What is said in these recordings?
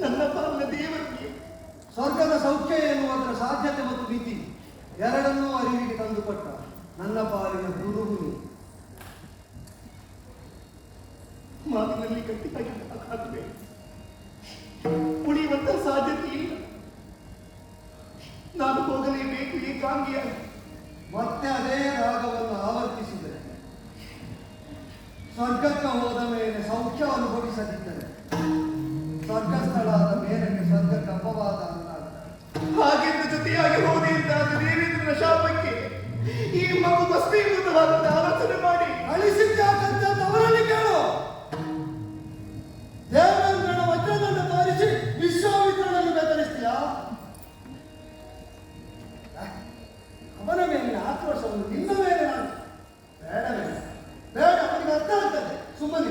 ನನ್ನ ಪಾಲನ ದೇವರಿಗೆ ಸ್ವರ್ಗದ ಸೌಖ್ಯ ಎನ್ನುವುದರ ಸಾಧ್ಯತೆ ಮತ್ತು ಭೀತಿ ಎರಡನ್ನೂ ಅರಿವಿಗೆ ತಂದುಕೊಟ್ಟ ನನ್ನ ಪಾಲಿನ ಗುರು ಗುರು ಮಾತಿನಲ್ಲಿ ಉಳಿಯುವಂತ ಸಾಧ್ಯತೆ ಇಲ್ಲ. ನಾನು ಹೋಗಲೇಬೇಕು ಏಕಾಂಗಿಯಾಗಿ ಮತ್ತೆ ಅದೇ ರಾಗವನ್ನು ಆವರ್ತಿಸಿದರೆ ಸ್ವರ್ಗಕ್ಕೆ ಹೋದ ಮೇಲೆ ಸೌಖ್ಯ ಅನುಭವಿಸದಿದ್ದರೆ ಸ್ವರ್ಗಸ್ಥಳಾದ ಮೇಲಕ್ಕೆ ಸ್ವರ್ಗಕ್ಕೆ ಅಪವಾದ ಹಾಗೆಂದು ಜೊತೆಯಾಗಿ ಹೋದೆ ದೇವೇಂದ್ರನ ಶಾಪಕ್ಕೆ ಈ ಮಗು ಭಸ್ಮೀಭೂತವಾದಂತ ಆಲೋಚನೆ ಮಾಡಿ ಅಳಿಸಿದ್ಯಾಕಂತ ಅವರಲ್ಲಿ ಕೇಳು. ದೇವೇಂದ್ರನ ವಜ್ರದಂಡ ತೋರಿಸಿ ವಿಶ್ವಾಮಿತ್ರನನ್ನು ಬೆದರಿಸ್ತೀಯ? ಅವನ ಮೇಲಿನ ಆಕ್ರೋಶವನ್ನು ನಿನ್ನ ಮೇಲೆ ಬೇಡ ಬೇಡ, ಅವನಿಗೆ ಅರ್ಥ ಆಗ್ತದೆ. ಸುಮ್ಮನೆ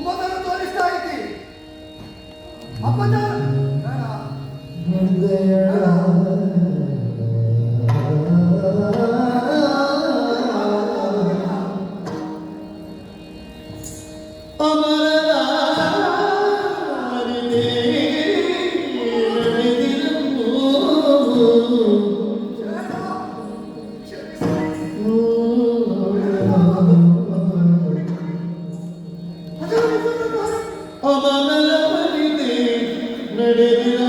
ಕುಂಭಕರ್ಣ ತೋರಿಸ್ತಾ ಇದ್ದಿ ಅಪ್ಪನ ಬೇಡ Aleluia.